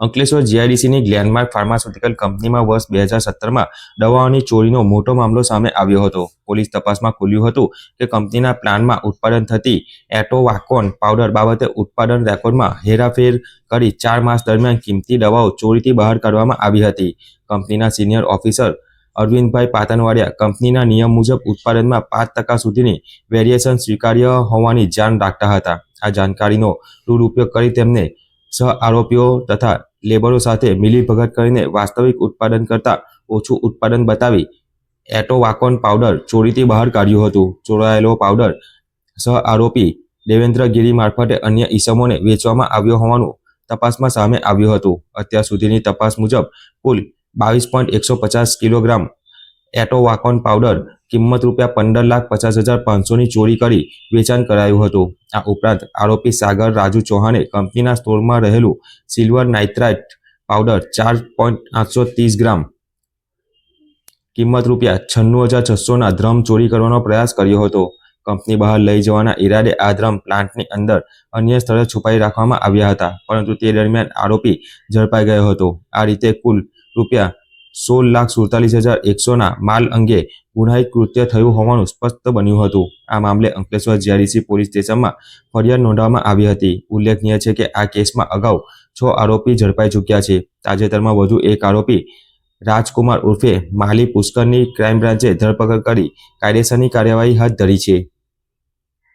Ankleshwar જીઆઈડીસીની Glenmark pharmaceutical કંપનીમાં વર્ષ બે હજાર સત્તરમાં દવાઓની ચોરીનો મોટો મામલો સામે આવ્યો હતો. પોલીસ તપાસમાં ખુલ્યું હતું કે કંપનીના પ્લાનમાં ઉત્પાદન થતી એટોવાકોન પાવડર બાબતે ઉત્પાદન રેકોર્ડમાં હેરાફેર કરી ચાર માસ દરમિયાન કિંમતી દવાઓ ચોરીથી બહાર કાઢવામાં આવી હતી. કંપનીના સિનિયર ઓફિસર અરવિંદભાઈ પાતનવાડિયા કંપનીના નિયમ મુજબ ઉત્પાદનમાં પાંચ ટકા સુધીની વેરિએશન સ્વીકાર્ય હોવાની જાણ રાખતા હતા. આ જાણકારીનો દુરુપયોગ કરી તેમને સહ આરોપીઓ તથા લેબરો સાથે મિલીભગત કરીને વાસ્તવિક ઉત્પાદન કરતાં ઓછું ઉત્પાદન બતાવી એટોવાકોન પાવડર ચોરીથી બહાર કાઢ્યું હતું. ચોરાયેલો પાવડર સહ આરોપી દેવેન્દ્ર ગિરી મારફતે અન્ય ઈસમોને વેચવામાં આવ્યો હોવાનું તપાસમાં સામે આવ્યું હતું. અત્યાર સુધીની તપાસ મુજબ કુલ બાવીસ પોઈન્ટ એકસો પચાસ કિલોગ્રામ એટોવાકોન પાવડર કિંમત રૂપિયા પંદર લાખ પચાસ હજાર પાંચસોની ચોરી કરી વેચાણ કરાયું હતું. આ ઉપરાંત આરોપી સાગર રાજુ ચૌહાણે કંપનીના સ્ટોરમાં રહેલું સિલ્વર નાઇટ્રાઇટ પાવડર ચાર પોઈન્ટ આઠસો ત્રીસ ગ્રામ કિંમત રૂપિયા છન્નું હજાર છસોના ધ્રમ ચોરી કરવાનો પ્રયાસ કર્યો હતો. કંપની બહાર લઈ જવાના ઈરાદે આ ધ્રમ પ્લાન્ટની અંદર અન્ય સ્થળે છુપાઈ રાખવામાં આવ્યા હતા, પરંતુ તે દરમિયાન આરોપી ઝડપાઈ ગયો હતો. આ રીતે કુલ રૂપિયા સોળ લાખ સુડતાલીસ હજાર એકસોના માલ અંગે ગુનાહિત કૃત્ય થયું હોવાનું સ્પષ્ટ બન્યું હતું. આ મામલે અંકલેશ્વર જીઆરડીસી પોલીસ સ્ટેશનમાં ફરિયાદ નોંધવામાં આવી હતી. ઉલ્લેખનીય છે કે આ કેસમાં અગાઉ છ આરોપી ઝડપાઈ ચૂક્યા છે. તાજેતરમાં વધુ એક આરોપી રાજકુમાર ઉર્ફે માલી પુષ્કરની ક્રાઇમ બ્રાન્ચે ધરપકડ કરી કાયદેસરની કાર્યવાહી હાથ ધરી છે.